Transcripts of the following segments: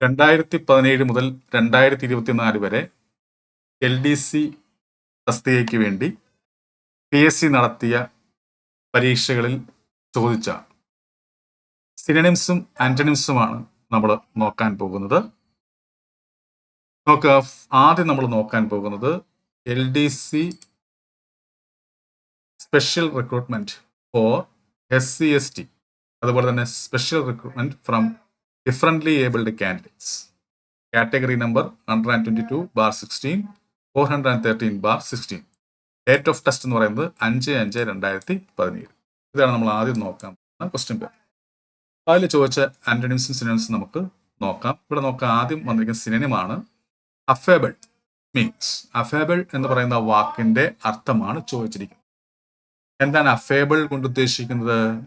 രണ്ടായിരത്തി പതിനേഴ് മുതൽ രണ്ടായിരത്തി ഇരുപത്തിനാല് വരെ എൽ ഡി സി തസ്തികയ്ക്ക് വേണ്ടി പി എസ് സി നടത്തിയ പരീക്ഷകളിൽ ചോദിച്ച സിനണിംസും ആന്റണിംസുമാണ് നമ്മൾ നോക്കാൻ പോകുന്നത്. നോക്കുക ആദ്യം നമ്മൾ നോക്കാൻ പോകുന്നത് L D C special recruitment for S C S T അതുപോലെ തന്നെ special recruitment from differently abled candidates category number hundred and twenty two bar sixteen four hundred and thirteen bar sixteen date of test എന്ന് പറയുന്നത് അഞ്ച് അഞ്ച് രണ്ടായിരത്തി പതിനേഴ്. ഇതാണ് നമ്മൾ ആദ്യം നോക്കാൻ പോകുന്ന ക്വസ്റ്റ്യൻ പേപ്പർ അതിൽ ചോദിച്ച ആന്റണിംസും സിനിമസും നമുക്ക് നോക്കാം. ഇവിടെ നോക്കാം ആദ്യം വന്നിരിക്കുന്ന സിനിമയാണ് അഫേബിൾ മീൻസ് അഫേബിൾ എന്ന് പറയുന്ന വാക്കിന്റെ അർത്ഥമാണ് ചോദിച്ചിരിക്കുന്നത്. എന്താണ് അഫേബിൾ കൊണ്ട് ഉദ്ദേശിക്കുന്നത്?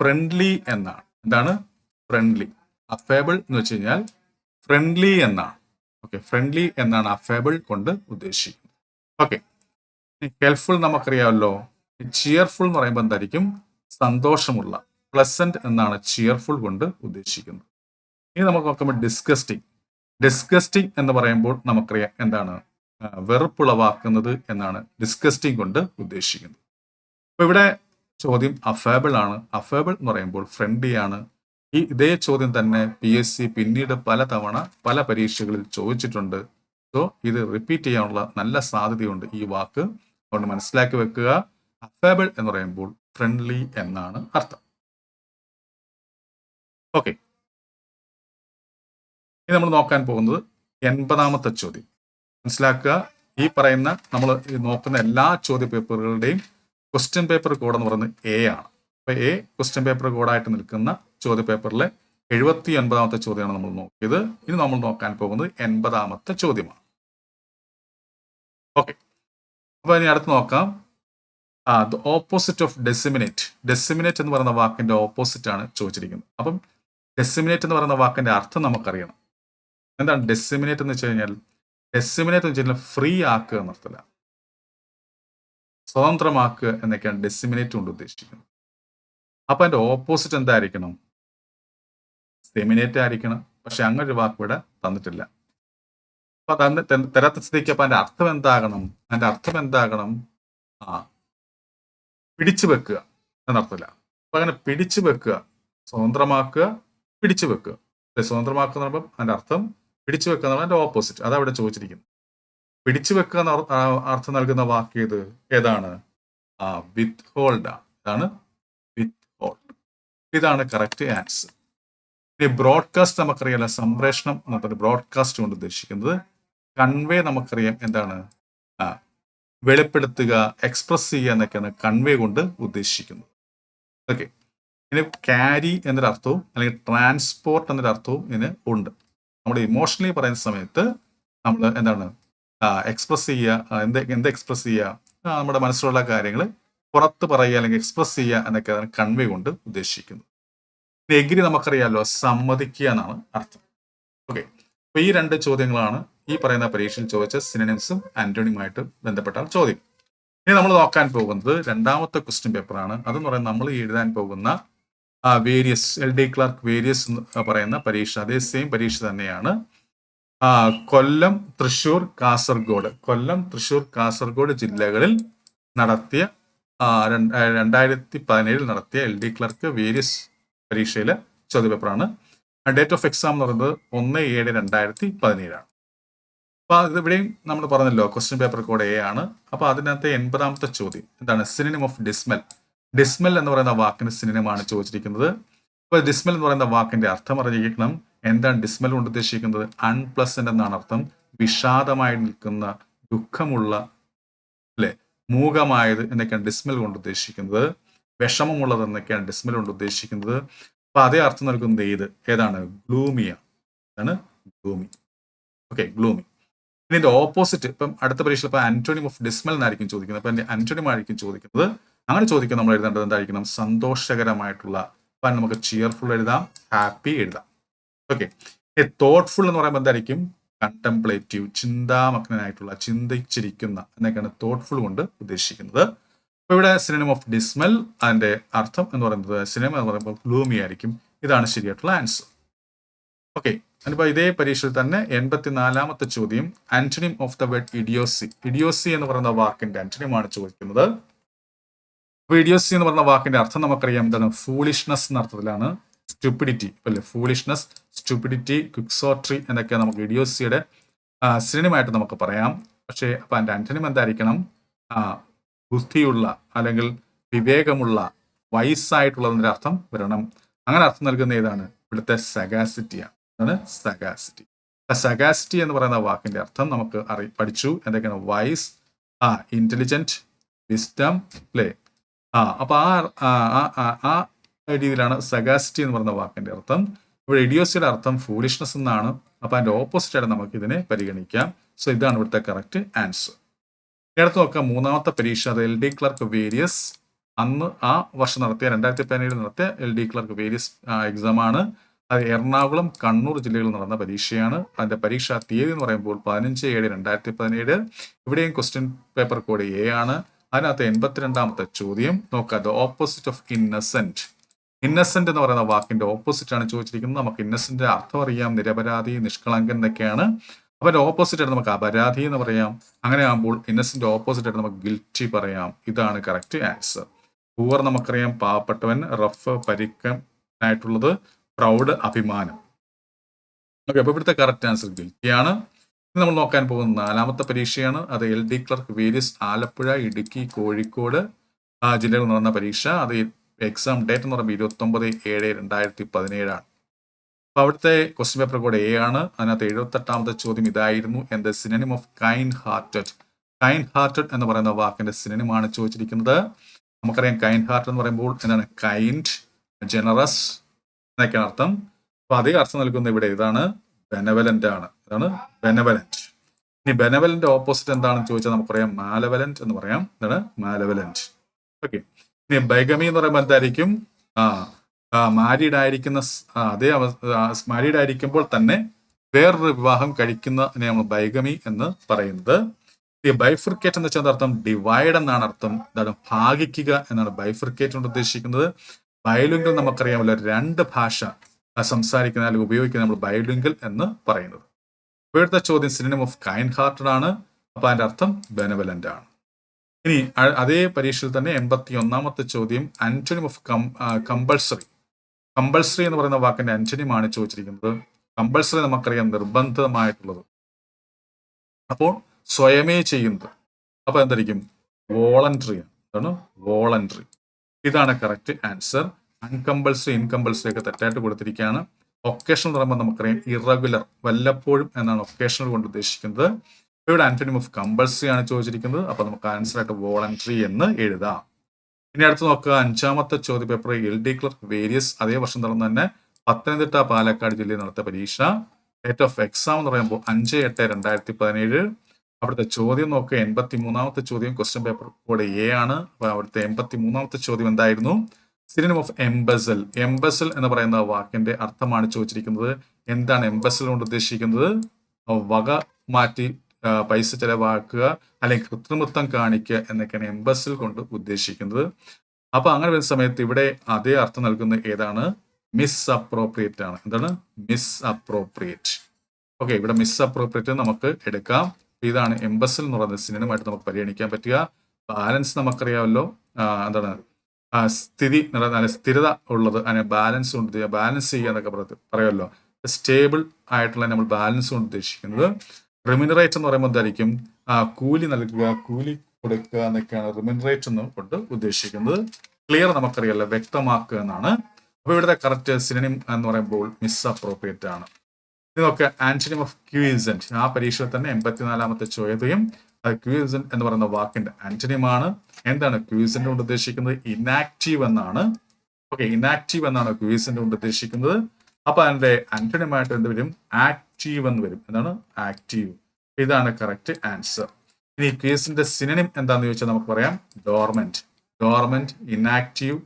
ഫ്രണ്ട്ലി എന്നാണ്. എന്താണ്? ഫ്രണ്ട്ലി അഫേബിൾ എന്ന് വെച്ച് കഴിഞ്ഞാൽ ഫ്രണ്ട്ലി എന്നാണ്. ഓക്കെ ഫ്രണ്ട്ലി എന്നാണ് അഫേബിൾ കൊണ്ട് ഉദ്ദേശിക്കുന്നത്. ഓക്കെ ഹെൽപ്ഫുൾ നമുക്കറിയാമല്ലോ. ചിയർഫുൾ എന്ന് പറയുമ്പോൾ എന്തായിരിക്കും? സന്തോഷമുള്ള പ്ലസന്റ് എന്നാണ് ചിയർഫുൾ കൊണ്ട് ഉദ്ദേശിക്കുന്നത്. ഇനി നമുക്ക് നോക്കുമ്പോൾ ഡിസ്കസ്റ്റിംഗ് ഡിസ്കസ്റ്റിംഗ് എന്ന് പറയുമ്പോൾ നമുക്കറിയാം എന്താണ്? വെറുപ്പുളവാക്കുന്നത് എന്നാണ് ഡിസ്കസ്റ്റിംഗ് കൊണ്ട് ഉദ്ദേശിക്കുന്നത്. അപ്പോൾ ഇവിടെ ചോദ്യം അഫേബിൾ ആണ്. അഫേബിൾ എന്ന് പറയുമ്പോൾ ഫ്രണ്ട്ലി ആണ്. ഈ ഇതേ ചോദ്യം തന്നെ പി എസ് സി പിന്നീട് പല തവണ പല പരീക്ഷകളിൽ ചോദിച്ചിട്ടുണ്ട്. സോ ഇത് റിപ്പീറ്റ് ചെയ്യാനുള്ള നല്ല സാധ്യതയുണ്ട്. ഈ വാക്ക് അതുകൊണ്ട് മനസ്സിലാക്കി വെക്കുക. അഫേബിൾ എന്ന് പറയുമ്പോൾ ഫ്രണ്ട്ലി എന്നാണ് അർത്ഥം. ഓക്കെ ഇനി നമ്മൾ നോക്കാൻ പോകുന്നത് എൺപതാമത്തെ ചോദ്യം. മനസ്സിലാക്കുക. ഈ പറയുന്ന നമ്മൾ നോക്കുന്ന എല്ലാ ചോദ്യ പേപ്പറുകളുടെയും ക്വസ്റ്റ്യൻ പേപ്പർ കോഡ് എന്ന് പറയുന്നത് എ ആണ്. അപ്പൊ എ ക്വസ്റ്റ്യൻ പേപ്പർ കോഡായിട്ട് നിൽക്കുന്ന ചോദ്യ പേപ്പറിലെ എഴുപത്തി ഒൻപതാമത്തെ ചോദ്യമാണ് നമ്മൾ നോക്കിയത്. ഇനി നമ്മൾ നോക്കാൻ പോകുന്നത് എൺപതാമത്തെ ചോദ്യമാണ്. ഓക്കെ അപ്പൊ ഇനി അടുത്ത് നോക്കാം. ആ the opposite of disseminate disseminate എന്ന് പറയുന്ന വാക്കിന്റെ ഓപ്പോസിറ്റ് ആണ് ചോദിച്ചിരിക്കുന്നത്. അപ്പം ഡെസിമിനേറ്റ് എന്ന് പറയുന്ന വാക്കിന്റെ അർത്ഥം നമുക്കറിയണം. എന്താണ് ഡെസിമിനേറ്റ് എന്ന് വെച്ച് കഴിഞ്ഞാൽ? ഡെസിമിനേറ്റ് എന്ന് വെച്ച് കഴിഞ്ഞാൽ ഫ്രീ ആക്കുക എന്നർത്ഥമില്ല സ്വതന്ത്രമാക്കുക എന്നൊക്കെയാണ് ഡെസിമിനേറ്റ് കൊണ്ട് ഉദ്ദേശിക്കുന്നത്. അപ്പൊ അതിന്റെ ഓപ്പോസിറ്റ് എന്തായിരിക്കണം? സെമിനേറ്റ് ആയിരിക്കണം. പക്ഷെ അങ്ങനെ ഒരു വാക്ക് ഇവിടെ തന്നിട്ടില്ല. അപ്പൊ തന്ന തരാത്ത സ്ഥിതിക്ക് അപ്പൊ അതിന്റെ അർത്ഥം എന്താകണം? അതിന്റെ അർത്ഥം എന്താകണം? ആ പിടിച്ചു വെക്കുക എന്നർത്ഥമില്ല. അപ്പൊ അങ്ങനെ പിടിച്ചു വെക്കുക സ്വതന്ത്രമാക്കുക പിടിച്ചു വെക്കുക. സ്വതന്ത്രമാക്കുക എന്ന് പറയുമ്പോൾ അതിന്റെ അർത്ഥം പിടിച്ചു വെക്കുക എന്നുള്ള അതിന്റെ ഓപ്പോസിറ്റ് അതാ ഇവിടെ ചോദിച്ചിരിക്കുന്നത്. പിടിച്ചു വെക്കുക എന്ന അർത്ഥം നൽകുന്ന വാക്ക് ഏത്? ഏതാണ്? ആ വിത്ത് ഹോൾഡ് ഇതാണ് വിത്ത് ഹോൾഡ് ഇതാണ് കറക്റ്റ് ആൻസർ ഇനി ബ്രോഡ്കാസ്റ്റ് നമുക്കറിയാലോ സംപ്രേഷണം എന്നൊക്കെ ബ്രോഡ്കാസ്റ്റ് കൊണ്ട് ഉദ്ദേശിക്കുന്നത്. കൺവേ നമുക്കറിയാം എന്താണ്? ആ വെളിപ്പെടുത്തുക എക്സ്പ്രസ് ചെയ്യുക എന്നൊക്കെയാണ് കൺവേ കൊണ്ട് ഉദ്ദേശിക്കുന്നത്. ഓക്കെ ഇനി ക്യാരി എന്നൊരു അർത്ഥവും അല്ലെങ്കിൽ ട്രാൻസ്പോർട്ട് എന്നൊരു അർത്ഥവും ഇതിന് ഉണ്ട്. നമ്മൾ ഇമോഷണലി പറയുന്ന സമയത്ത് നമ്മൾ എന്താണ്? എക്സ്പ്രസ് ചെയ്യുക എന്ത് എന്ത് എക്സ്പ്രസ് ചെയ്യുക? നമ്മുടെ മനസ്സിലുള്ള കാര്യങ്ങൾ പുറത്ത് പറയുക അല്ലെങ്കിൽ എക്സ്പ്രസ് ചെയ്യുക എന്നൊക്കെയാണ് കൺവേ കൊണ്ട് ഉദ്ദേശിക്കുന്നത്. എഗ്രി നമുക്കറിയാമല്ലോ സമ്മതിക്കുക എന്നാണ് അർത്ഥം. ഓക്കെ അപ്പൊ ഈ രണ്ട് ചോദ്യങ്ങളാണ് ഈ പറയുന്ന പരീക്ഷയിൽ ചോദിച്ച സിനിമസും ആന്റോണിയുമായിട്ട് ബന്ധപ്പെട്ട ചോദ്യം. ഇനി നമ്മൾ നോക്കാൻ പോകുന്നത് രണ്ടാമത്തെ ക്വസ്റ്റ്യൻ പേപ്പറാണ് അതെന്ന് പറയുന്നത് നമ്മൾ എഴുതാൻ പോകുന്ന various L D clerk various എന്ന് പറയുന്ന പരീക്ഷ. അതേ സെയിം പരീക്ഷ തന്നെയാണ്. കൊല്ലം തൃശൂർ കാസർഗോഡ്. കൊല്ലം തൃശൂർ കാസർഗോഡ് ജില്ലകളിൽ നടത്തിയ രണ്ടായിരത്തി പതിനേഴിൽ നടത്തിയ എൽ ഡി ക്ലർക്ക് വേരിയസ് പരീക്ഷയിലെ ചോദ്യപേപ്പറാണ് ഡേറ്റ് ഓഫ് എക്സാം എന്ന് പറയുന്നത് ഒന്ന് ഏഴ് രണ്ടായിരത്തി പതിനേഴാണ്. അപ്പൊ അത് ഇവിടെയും നമ്മൾ പറഞ്ഞല്ലോ ക്വസ്റ്റ്യൻ പേപ്പർ കോഡ് എ ആണ്. അപ്പൊ അതിനകത്ത് എൺപതാമത്തെ ചോദ്യം എന്താണ്? സിനിമ ഓഫ് ഡിസ്മെൽ ഡിസ്മൽ എന്ന് പറയുന്ന വാക്കിന് സിനിമമാണ് ചോദിച്ചിരിക്കുന്നത്. അപ്പോൾ ഡിസ്മൽ എന്ന് പറയുന്ന വാക്കിന്റെ അർത്ഥം അറിഞ്ഞിരിക്കണം. എന്താണ് ഡിസ്മൽ കൊണ്ട് ഉദ്ദേശിക്കുന്നത്? അൺപ്ലസന്റ് എന്നാണ് അർത്ഥം. വിഷാദമായി നിൽക്കുന്ന ദുഃഖമുള്ള അല്ലെ? മൂകമായത് എന്നൊക്കെയാണ് ഡിസ്മൽ കൊണ്ട് ഉദ്ദേശിക്കുന്നത്. വിഷമമുള്ളത് എന്നൊക്കെയാണ് ഡിസ്മെൽ കൊണ്ട് ഉദ്ദേശിക്കുന്നത്. അപ്പൊ അതേ അർത്ഥം നൽകുന്നത് ഏത്? ഏതാണ്? ഗ്ലൂമിയ. ആണ് ഗ്ലൂമി. Okay gloomy. ഇതിന്റെ ഓപ്പോസിറ്റ് ഇപ്പം അടുത്ത പരീക്ഷയിൽ ഇപ്പൊ ആന്റോണിയം ഓഫ് ഡിസ്മൽ എന്നായിരിക്കും ചോദിക്കുന്നത്. അപ്പൊ ആന്റോണിയം ആയിരിക്കും ചോദിക്കുന്നത്. അങ്ങനെ ചോദിക്കാൻ നമ്മൾ എഴുതേണ്ടത് എന്തായിരിക്കണം? സന്തോഷകരമായിട്ടുള്ള. അപ്പൊ നമുക്ക് ചിയർഫുൾ എഴുതാം ഹാപ്പി എഴുതാം. ഓക്കെ. തോട്ട്ഫുൾ എന്ന് പറയുമ്പോൾ എന്തായിരിക്കും? കണ്ടംപ്ലേറ്റീവ് ചിന്താമഗ്നായിട്ടുള്ള ചിന്തിച്ചിരിക്കുന്ന എന്നൊക്കെയാണ് തോട്ട്ഫുൾ കൊണ്ട് ഉദ്ദേശിക്കുന്നത്. ഇവിടെ സിനിമ ഓഫ് ഡിസ്മൽ അതിന്റെ അർത്ഥം എന്ന് പറയുന്നത് സിനിമ എന്ന് പറയുമ്പോൾ ഗ്ലൂമി ആയിരിക്കും. ഇതാണ് ശരിയായിട്ടുള്ള ആൻസർ ഓക്കെ അതിപ്പോ ഇതേ പരീക്ഷയിൽ തന്നെ എൺപത്തിനാലാമത്തെ ചോദ്യം antonym of the word idiocy idiocy എന്ന് പറയുന്ന വാക്കിന്റെ ആന്റണിമാണ് ചോദിക്കുന്നത്. അപ്പൊ ഇഡിയോസി എന്ന് പറയുന്ന വാക്കിന്റെ അർത്ഥം നമുക്കറിയാം എന്താണ്? ഫൂളിഷ്നെസ് എന്ന അർത്ഥത്തിലാണ്. സ്റ്റുപ്പിഡിറ്റി അല്ലെ? ഫൂളിഷ്നെസ് സ്റ്റുപ്പിഡിറ്റി ക്വിക്സോട്രി എന്നൊക്കെ നമുക്ക് ഇഡിയോസിയുടെ സിനിമയായിട്ട് നമുക്ക് പറയാം. പക്ഷേ അപ്പൊ അതിന്റെ ആന്റണിം എന്തായിരിക്കണം? ബുദ്ധിയുള്ള അല്ലെങ്കിൽ വിവേകമുള്ള വയസ്സായിട്ടുള്ളതിന്റെ അർത്ഥം വരണം. അങ്ങനെ അർത്ഥം നൽകുന്ന ഏതാണ്? ഇവിടുത്തെ സഗാസിറ്റിയാണ് അതാണ് സഗാസിറ്റി സഗാസിറ്റി എന്ന് പറയുന്ന വാക്കിന്റെ അർത്ഥം നമുക്ക് അറി പഠിച്ചു. എന്തൊക്കെയാണ്? വൈസ് ആ ഇന്റലിജന്റ് വിസ്റ്റം പ്ലേ ആ അപ്പൊ ആ ആ രീതിയിലാണ് സഗാസിറ്റി എന്ന് പറയുന്ന വാക്കിന്റെ അർത്ഥം. ഇവിടെ ഇഡിയോസിയുടെ അർത്ഥം ഫൂളിഷ്നെസ് എന്നാണ്. അപ്പൊ അതിന്റെ ഓപ്പോസിറ്റ് ആയിട്ട് നമുക്ക് ഇതിനെ പരിഗണിക്കാം. സോ ഇതാണ് ഇവിടുത്തെ കറക്റ്റ് ആൻസർ അടുത്ത് നോക്കുക മൂന്നാമത്തെ പരീക്ഷ അത് എൽ ഡി ക്ലർക്ക് വേരിയസ് അന്ന് ആ വർഷം നടത്തിയ രണ്ടായിരത്തി പതിനേഴിൽ നടത്തിയ L D clerk various exam ആണ്. അത് എറണാകുളം കണ്ണൂർ ജില്ലകളിൽ നടന്ന പരീക്ഷയാണ്. അതിന്റെ പരീക്ഷാ തീയതി എന്ന് പറയുമ്പോൾ പതിനഞ്ച് ഏഴ് രണ്ടായിരത്തി പതിനേഴ് ഇവിടെയും ക്വസ്റ്റ്യൻ പേപ്പർ കോഡ് എ ആണ്. അതിനകത്ത് എൺപത്തിരണ്ടാമത്തെ ചോദ്യം. നോക്കുക the opposite of innocent innocent എന്ന് പറയുന്ന വാക്കിന്റെ ഓപ്പോസിറ്റ് ആണ് ചോദിച്ചിരിക്കുന്നത്. നമുക്ക് ഇന്നസെന്റ് അർത്ഥം അറിയാം. നിരപരാധി നിഷ്കളങ്കൻ എന്നൊക്കെയാണ്. അപ്പൊ അതിന്റെ ഓപ്പോസിറ്റ് നമുക്ക് അപരാധി എന്ന് പറയാം. അങ്ങനെ ആകുമ്പോൾ ഇന്നസെന്റ് ഓപ്പോസിറ്റ് ആയിട്ട് നമുക്ക് ഗിൽറ്റി പറയാം. ഇതാണ് കറക്റ്റ് ആൻസർ പൂവർ നമുക്കറിയാം പാവപ്പെട്ടവൻ റഫ് പരിക്കനായിട്ടുള്ളത് പ്രൗഡ് അഭിമാനം. ഓക്കെ അപ്പോൾ ഇവിടുത്തെ കറക്റ്റ് ആൻസർ ഗിൽറ്റിയാണ് ഇനി നമ്മൾ നോക്കാൻ പോകുന്ന നാലാമത്തെ പരീക്ഷയാണ്. അത് L D clerk various Alappuzha Idukki Kozhikode ജില്ലകളിൽ നടന്ന പരീക്ഷ. അത് എക്സാം ഡേറ്റ് എന്ന് പറയുമ്പോൾ ഇരുപത്തൊമ്പത് ഏഴ് രണ്ടായിരത്തി പതിനേഴാണ്. അപ്പൊ അവിടുത്തെ ക്വസ്റ്റ്യൻ പേപ്പർ കൂടെ എ ആണ്. അതിനകത്ത് എഴുപത്തെട്ടാമത്തെ ചോദ്യം ഇതായിരുന്നു. എന്ത്? Synonym of kind hearted kind hearted എന്ന് പറയുന്ന വാക്കിന്റെ സിനിമയാണ് ചോദിച്ചിരിക്കുന്നത്. നമുക്കറിയാം കൈൻഡ് ഹാർട്ട് എന്ന് പറയുമ്പോൾ എന്താണ്? കൈൻഡ് ജനറസ് എന്നൊക്കെയാണ് അർത്ഥം. അപ്പോൾ അതേ അർത്ഥം നൽകുന്ന ഇവിടെ ഇതാണ്. ബെനവലന്റ് ആണ്. ഇതാണ് ബെനവലന്റ് ഇനി ബെനവലന്റ് ഓപ്പോസിറ്റ് എന്താണെന്ന് ചോദിച്ചാൽ നമുക്കറിയാം മാലവലന്റ് എന്ന് പറയാം. എന്താണ്? മാലവലന്റ് ഓക്കെ ഇനി ബൈഗമി എന്ന് പറയുമ്പോൾ എന്തായിരിക്കും? ആ മാരീഡ് ആയിരിക്കുന്ന അതേ അവ മാരീഡ് ആയിരിക്കുമ്പോൾ തന്നെ വേറൊരു വിവാഹം കഴിക്കുന്നതിനെ നമ്മൾ ബൈഗമി എന്ന് പറയുന്നത്. ഈ ബൈഫിർക്കേറ്റ് എന്ന് വെച്ചാൽ അർത്ഥം ഡിവൈഡ് എന്നാണ് അർത്ഥം. എന്താണ് ഭാഗിക്കുക എന്നാണ് ബൈഫിർക്കേറ്റ് കൊണ്ട് ഉദ്ദേശിക്കുന്നത്. ബയലുങ്കൽ നമുക്കറിയാമല്ലോ രണ്ട് ഭാഷ സംസാരിക്കുന്ന അല്ലെങ്കിൽ ഉപയോഗിക്കുന്ന നമ്മൾ ബയലുങ്കൽ എന്ന് പറയുന്നത്. ഇവിടുത്തെ ചോദ്യം സിനിമ ഓഫ് കൈൻഡ് ഹാർട്ടഡ് ആണ്. അപ്പൊ അതിന്റെ അർത്ഥം ബെനവലന്റ് ആണ്. ഇനി അതേ പരീക്ഷയിൽ തന്നെ എൺപത്തി ഒന്നാമത്തെ ചോദ്യം antonym of com compulsory compulsory എന്ന് പറയുന്ന വാക്കിന്റെ അഞ്ചനിയുമാണ് ചോദിച്ചിരിക്കുന്നത്. കമ്പൾസറി നമുക്കറിയാം നിർബന്ധമായിട്ടുള്ളത്. അപ്പോൾ സ്വയമേ ചെയ്യുന്നത്. അപ്പൊ എന്തായിരിക്കും വോളണ്ടറി ആണ്. വോളണ്ടറി ഇതാണ് കറക്റ്റ് ആൻസർ അൺകമ്പൾസറി ഇൻകമ്പൾസറി ഒക്കെ തെറ്റായിട്ട് കൊടുത്തിരിക്കുകയാണ്. ഒക്കേഷണൽ എന്ന് പറയുമ്പോൾ നമുക്കറിയാം ഇറഗുലർ വല്ലപ്പോഴും എന്നാണ് ഒക്കേഷണൽ കൊണ്ട് ഉദ്ദേശിക്കുന്നത്. ഇവിടെ ആന്റണിം ഓഫ് കമ്പൾസറി ആണ് ചോദിച്ചിരിക്കുന്നത്. അപ്പൊ നമുക്ക് ആൻസർ ആയിട്ട് വോളണ്ടറി എന്ന് എഴുതാം. ഇനി അടുത്ത് നോക്കുക. അഞ്ചാമത്തെ ചോദ്യ paper L D clerk various അതേ വർഷം നടന്ന തന്നെ പത്തനംതിട്ട പാലക്കാട് ജില്ലയിൽ നടത്തിയ പരീക്ഷ. ഡേറ്റ് ഓഫ് എക്സാം എന്ന് പറയുമ്പോൾ അഞ്ച് എട്ട് രണ്ടായിരത്തി പതിനേഴ്. അവിടുത്തെ ചോദ്യം നോക്കുക. എൺപത്തി മൂന്നാമത്തെ ചോദ്യം ക്വസ്റ്റ്യൻ പേപ്പർ കൂടെ എ ആണ്. അപ്പൊ അവിടുത്തെ എൺപത്തി മൂന്നാമത്തെ ചോദ്യം എന്തായിരുന്നു? സിനിമ ഓഫ് എംബസൽ എംബസൽ എന്ന് പറയുന്ന വാക്കിന്റെ അർത്ഥമാണ് ചോദിച്ചിരിക്കുന്നത്. എന്താണ് എംബസൽ കൊണ്ട് ഉദ്ദേശിക്കുന്നത്? വക മാറ്റി പൈസ ചെലവാക്കുക അല്ലെങ്കിൽ കൃത്രിമത്വം കാണിക്കുക എന്നൊക്കെയാണ് എംബസിൽ കൊണ്ട് ഉദ്ദേശിക്കുന്നത്. അപ്പൊ അങ്ങനെ വരുന്ന സമയത്ത് ഇവിടെ അതേ അർത്ഥം നൽകുന്ന ഏതാണ്? മിസ് അപ്രോപ്രിയേറ്റ് ആണ്. എന്താണ്? മിസ് അപ്രോപ്രിയേറ്റ് ഓക്കെ ഇവിടെ മിസ് അപ്രോപ്രിയേറ്റ് നമുക്ക് എടുക്കാം. ഇതാണ് എംബസിൽ എന്ന് പറയുന്ന സിനിമയായിട്ട് നമുക്ക് പരിഗണിക്കാൻ പറ്റുക. ബാലൻസ് നമുക്കറിയാമല്ലോ. എന്താണ്? സ്ഥിതി നില- നല്ല സ്ഥിരത ഉള്ളത് അതിനെ ബാലൻസ് കൊണ്ട് ബാലൻസ് ചെയ്യുക എന്നൊക്കെ പറയ- പറയുമല്ലോ. സ്റ്റേബിൾ ആയിട്ടുള്ള നമ്മൾ ബാലൻസ് കൊണ്ട് ഉദ്ദേശിക്കുന്നത്. റിമിനറേറ്റ് എന്ന് പറയുമ്പോൾ എന്തായിരിക്കും? ആ, കൂലി നൽകുക കൂലി കൊടുക്കുക എന്നൊക്കെയാണ് റെമ്യൂണറേറ്റ് എന്ന് കൊണ്ട് ഉദ്ദേശിക്കുന്നത്. ക്ലിയർ നമുക്കറിയാലോ വ്യക്തമാക്കുക എന്നാണ്. അപ്പൊ ഇവിടുത്തെ കറക്റ്റ് സിനിമ എന്ന് പറയുമ്പോൾ മിസ് അപ്രോപ്രിയേറ്റ് ആണ് ഇതൊക്കെ ആന്റണിം ഓഫ് ക്യൂസെന്റ് ആ പരീക്ഷയിൽ തന്നെ എൺപത്തിനാലാമത്തെ ചോദ്യം ക്യൂസെന്റ് എന്ന് പറയുന്ന വാക്കിന്റെ ആന്റണിമാണ് എന്താണ് ക്യൂസെന്റ് കൊണ്ട് ഉദ്ദേശിക്കുന്നത്? ഇനാക്റ്റീവ് എന്നാണ്. ഓക്കെ ഇനാക്റ്റീവ് എന്നാണ് ക്യൂസെന്റ് കൊണ്ട് ഉദ്ദേശിക്കുന്നത്. അപ്പൊ അതിന്റെ ആന്റണിയുമായിട്ട് എന്ത് വരും? ആക്റ്റീവ് എന്ന് വരും. എന്താണ്? ആക്റ്റീവ് ഇതാണ് കറക്റ്റ് ആൻസർ ഇനി കേസിന്റെ സിനിമ എന്താന്ന് ചോദിച്ചാൽ നമുക്ക് പറയാം ഡോർമെന്റ് ഡോർമെന്റ് ഇനാക്റ്റീവ്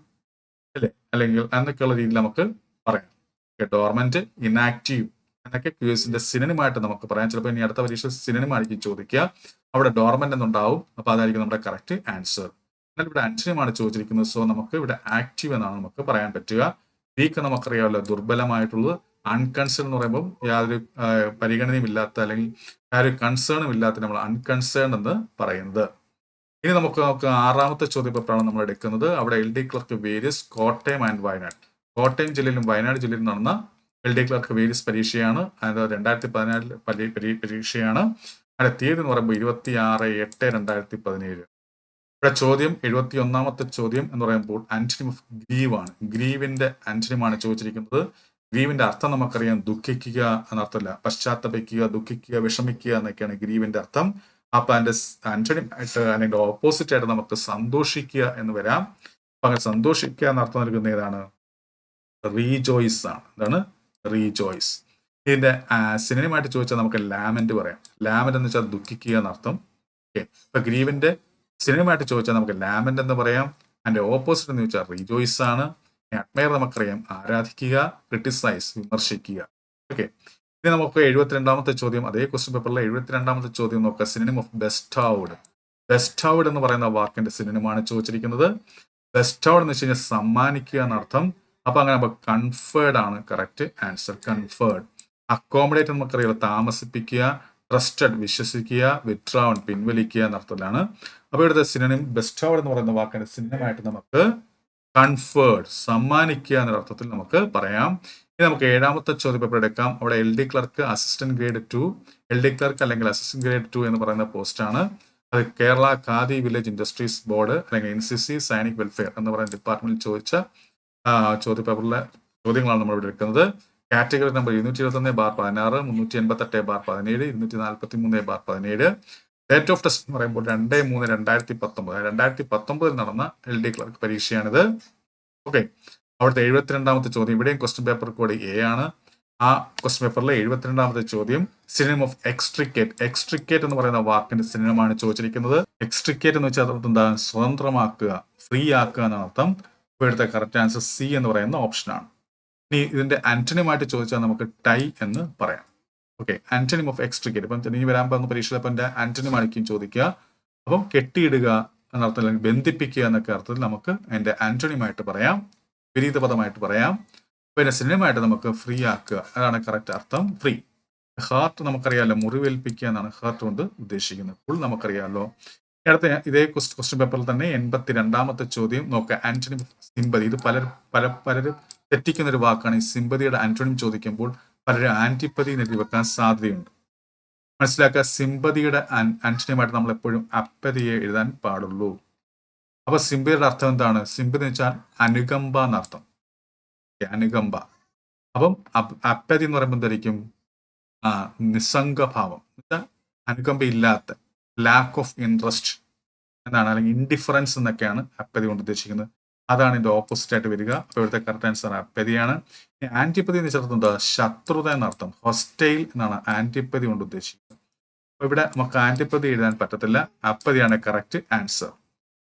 അല്ലേ? അല്ലെങ്കിൽ എന്നൊക്കെയുള്ള രീതിയിൽ നമുക്ക് പറയാം. ഡോർമെന്റ് ഇനാക്റ്റീവ് എന്നൊക്കെ ക്യൂസിന്റെ സിനിമയായിട്ട് നമുക്ക് പറയാം. ചിലപ്പോൾ ഇനി അടുത്ത പരീക്ഷ സിനിമ ആയിരിക്കും ചോദിക്കുക. അവിടെ ഡോർമെന്റ് എന്നുണ്ടാവും. അപ്പൊ അതായിരിക്കും നമ്മുടെ കറക്റ്റ് ആൻസർ എന്നാൽ ഇവിടെ ആന്റണിയുമാണ് ചോദിച്ചിരിക്കുന്നത്. സോ നമുക്ക് ഇവിടെ ആക്റ്റീവ് എന്നാണ് നമുക്ക് പറയാൻ പറ്റുക. വീക്ക് നമുക്കറിയാമല്ലോ ദുർബലമായിട്ടുള്ളത് അൺകൺസേൺ എന്ന് പറയുമ്പോൾ യാതൊരു പരിഗണനയും ഇല്ലാത്ത അല്ലെങ്കിൽ യാതൊരു കൺസേണും ഇല്ലാത്ത നമ്മൾ അൺകൺസേൺ എന്ന് പറയുന്നത്. ഇനി നമുക്ക് നമുക്ക് ആറാമത്തെ ചോദ്യപേപ്പറാണ് നമ്മൾ എടുക്കുന്നത്. അവിടെ L D clerk various Kottayam and Wayanad Kottayam ജില്ലയിലും വയനാട് ജില്ലയിലും നടന്ന എൽ ഡി ക്ലർക്ക് വേരിയസ് പരീക്ഷയാണ്. അതായത് രണ്ടായിരത്തി പതിനാലിൽ പരി- പരി- പരീക്ഷയാണ്. അതിന്റെ തീയതി എന്ന് പറയുമ്പോൾ ഇരുപത്തി ആറ് എട്ട് രണ്ടായിരത്തി പതിനേഴ് ഇവിടെ ചോദ്യം എഴുപത്തി ഒന്നാമത്തെ ചോദ്യം എന്ന് പറയുമ്പോൾ ആന്റണിം ഓഫ് ഗ്രീവ് ആണ്. ഗ്രീവിന്റെ ആന്റണിമാണ് ചോദിച്ചിരിക്കുന്നത്. ഗ്രീവിന്റെ അർത്ഥം നമുക്കറിയാം ദുഃഖിക്കുക എന്നർത്ഥമല്ല പശ്ചാത്തപിക്കുക ദുഃഖിക്കുക വിഷമിക്കുക എന്നൊക്കെയാണ് ഗ്രീവിന്റെ അർത്ഥം. അപ്പൊ അതിന്റെ ആന്റണി ആയിട്ട് അല്ലെങ്കിൽ ഓപ്പോസിറ്റ് ആയിട്ട് നമുക്ക് സന്തോഷിക്കുക എന്ന് വരാം. അപ്പൊ അങ്ങനെ സന്തോഷിക്കുക എന്ന അർത്ഥം നൽകുന്ന ഏതാണ്? റീജോയ്സ് ആണ്. എന്താണ്? റീജോയ്സ് ഇതിന്റെ സിനിമയായിട്ട് ചോദിച്ചാൽ നമുക്ക് ലാമന്റ് പറയാം. ലാമന്റ് എന്ന് വെച്ചാൽ ദുഃഖിക്കുക എന്നർത്ഥം. ഓക്കെ. ഇപ്പൊ ഗ്രീവിന്റെ സിനിമയായിട്ട് ചോദിച്ചാൽ നമുക്ക് ലാമന്റ് എന്ന് പറയാം. അതിന്റെ ഓപ്പോസിറ്റ് എന്ന് ചോദിച്ചാൽ റീജോയ്സ് ആണ്. അഡ്മയർ നമുക്കറിയാം. ആരാധിക്കുക ക്രിട്ടിസൈസ് വിമർശിക്കുക. ഓക്കെ ഇനി നമുക്ക് എഴുപത്തിരണ്ടാമത്തെ ചോദ്യം. അതേ ക്വസ്റ്റ്യൻ പേപ്പറിലെ എഴുപത്തിരണ്ടാമത്തെ ചോദ്യം നോക്കുക സിനിമ ഓഫ് ബെസ്റ്റൗഡ് ബെസ്റ്റൗഡ് എന്ന് പറയുന്ന വാക്കിന്റെ സിനിമയാണ് ചോദിച്ചിരിക്കുന്നത്. ബെസ്റ്റൗഡ് എന്ന് വെച്ച് കഴിഞ്ഞാൽ സമ്മാനിക്കുക എന്നർത്ഥം. അപ്പൊ അങ്ങനെ നമുക്ക് കൺഫേർഡ് ആണ് കറക്റ്റ് ആൻസർ കൺഫേർഡ് അക്കോമഡേറ്റ് നമുക്കറിയാം താമസിപ്പിക്കുക ട്രസ്റ്റഡ് വിശ്വസിക്കുക വിത്ഡ്രോൺ പിൻവലിക്കുക എന്നർത്ഥത്തിലാണ്. അപ്പൊ ഇവിടുത്തെ സിനിമ ബെസ്റ്റൗഡ് എന്ന് പറയുന്ന വാക്കിന്റെ സിനിമയായിട്ട് നമുക്ക് കൺഫേർഡ് സമ്മാനിക്കുക എന്ന അർത്ഥത്തിൽ നമുക്ക് പറയാം. ഇനി നമുക്ക് ഏഴാമത്തെ ചോദ്യപേപ്പർ എടുക്കാം. അവിടെ L D clerk assistant grade two L D clerk അല്ലെങ്കിൽ അസിസ്റ്റന്റ് ഗ്രേഡ് ടു എന്ന് പറയുന്ന പോസ്റ്റാണ് അത് Kerala Khadi village industries board അല്ലെങ്കിൽ N C C Sainik welfare എന്ന് പറയുന്ന ഡിപ്പാർട്ട്മെന്റിൽ ചോദിച്ച ചോദ്യ ചോദ്യപേപ്പറിലെ ചോദ്യങ്ങളാണ് നമ്മൾ ഇവിടെ എടുക്കുന്നത്. കാറ്റഗറി നമ്പർ ഇരുന്നൂറ്റി ഇരുപത്തൊന്ന് ബാർ പതിനാറ് മുന്നൂറ്റി എൺപത്തെട്ട് ബാർ പതിനേഴ് ഇരുന്നൂറ്റി നാൽപ്പത്തി മൂന്ന് ബാർ പതിനേഴ്. ഡേറ്റ് ഓഫ് ടെസ്റ്റ് എന്ന് പറയുമ്പോൾ രണ്ട് മൂന്ന് രണ്ടായിരത്തി പത്തൊമ്പത്. രണ്ടായിരത്തി പത്തൊമ്പതിൽ നടന്ന എൽ ഡി ക്ലർക്ക് പരീക്ഷയാണിത്. ഓക്കെ അവിടുത്തെ എഴുപത്തിരണ്ടാമത്തെ ചോദ്യം. ഇവിടെയും ക്വസ്റ്റ്യൻ പേപ്പർ കോഡ് എ ആണ്. ആ ക്വസ്റ്റ്യൻ പേപ്പറിലെ എഴുപത്തിരണ്ടാമത്തെ ചോദ്യം സിനിമ ഓഫ് എക്സ്ട്രിക്കേറ്റ് എക്സ്ട്രിക്കേറ്റ് എന്ന് പറയുന്ന വാക്കിന്റെ സിനിമമാണ് ചോദിച്ചിരിക്കുന്നത്. എക്സ്ട്രിക്കേറ്റ് എന്ന് വെച്ചാൽ അർത്ഥം എന്താ സ്വതന്ത്രമാക്കുക ഫ്രീ ആക്കുക എന്നാണ് അർത്ഥം. ഇവിടുത്തെ കറക്റ്റ് ആൻസർ സി എന്ന് പറയുന്ന ഓപ്ഷനാണ് ഇനി ഇതിന്റെ ആന്റണിയുമായിട്ട് ചോദിച്ചാൽ നമുക്ക് ടൈ എന്ന് പറയാം. ഓക്കെ ആന്റണിം ഓഫ് എക്സ്ട്രിക്കേറ്റ് ഇപ്പം ഇനി വരാൻ പോകുന്ന പരീക്ഷയിൽ അപ്പം എന്റെ ആന്റണിയുമായിരിക്കും ചോദിക്കുക. അപ്പം കെട്ടിയിടുക എന്നർത്ഥം അല്ലെങ്കിൽ ബന്ധിപ്പിക്കുക എന്നൊക്കെ അർത്ഥത്തിൽ നമുക്ക് അതിന്റെ ആന്റണിയുമായിട്ട് പറയാം. വിരീതപദമായിട്ട് പറയാം. പിന്നെ സിനിമയായിട്ട് നമുക്ക് ഫ്രീ ആക്കുക. അതാണ് കറക്റ്റ് അർത്ഥം. ഫ്രീ ഹാർട്ട് നമുക്കറിയാമല്ലോ മുറിവേൽപ്പിക്കുക എന്നാണ് ഹാർട്ട് കൊണ്ട് ഉദ്ദേശിക്കുന്നത്. ഫുൾ നമുക്കറിയാമല്ലോ അടുത്ത ഇതേ ക്വസ്റ്റ്യൻ പേപ്പറിൽ തന്നെ എൺപത്തി രണ്ടാമത്തെ ചോദ്യം നോക്കുക ആന്റണി സിമ്പതി ഇത് പലർ പല പലരും തെറ്റിക്കുന്ന ഒരു വാക്കാണ്. ഈ സിമ്പതിയുടെ ആന്റണിയും ചോദിക്കുമ്പോൾ പലരും ആന്റിപ്പതി എഴുതി വെക്കാൻ സാധ്യതയുണ്ട്. മനസ്സിലാക്കുക സിമ്പതിയുടെ ആന്റണിയുമായിട്ട് നമ്മൾ എപ്പോഴും അപ്പതിയെ എഴുതാൻ പാടുള്ളൂ. അപ്പൊ സിമ്പതിയുടെ അർത്ഥം എന്താണ്? സിമ്പതി എന്ന് വെച്ചാൽ അനുകമ്പ എന്നർത്ഥം. അനുകമ്പ. അപ്പം അപ്പതി എന്ന് പറയുമ്പോൾ എന്തായിരിക്കും? ആ നിസ്സംഗഭാവം. അനുകമ്പ ഇല്ലാത്ത ലാക്ക് ഓഫ് ഇൻട്രസ്റ്റ് എന്നാണ് അല്ലെങ്കിൽ ഇൻഡിഫറൻസ് എന്നൊക്കെയാണ് അപ്പതി കൊണ്ട് ഉദ്ദേശിക്കുന്നത്. അതാണ് ഇതിന്റെ ഓപ്പോസിറ്റ് ആയിട്ട് വരിക. അപ്പോൾ ഇവിടുത്തെ കറക്റ്റ് ആൻസർ അപ്പതിയാണ്. ആന്റിപ്പതി എന്ന് എന്താ? ശത്രുത എന്നർത്ഥം. ഹൊസ്റ്റൈൽ എന്നാണ് ആന്റിപ്പതി കൊണ്ട് ഉദ്ദേശിക്കുന്നത്. അപ്പോൾ ഇവിടെ നമുക്ക് ആന്റിപ്പതി എഴുതാൻ പറ്റത്തില്ല. അപ്പതിയാണ് കറക്റ്റ് ആൻസർ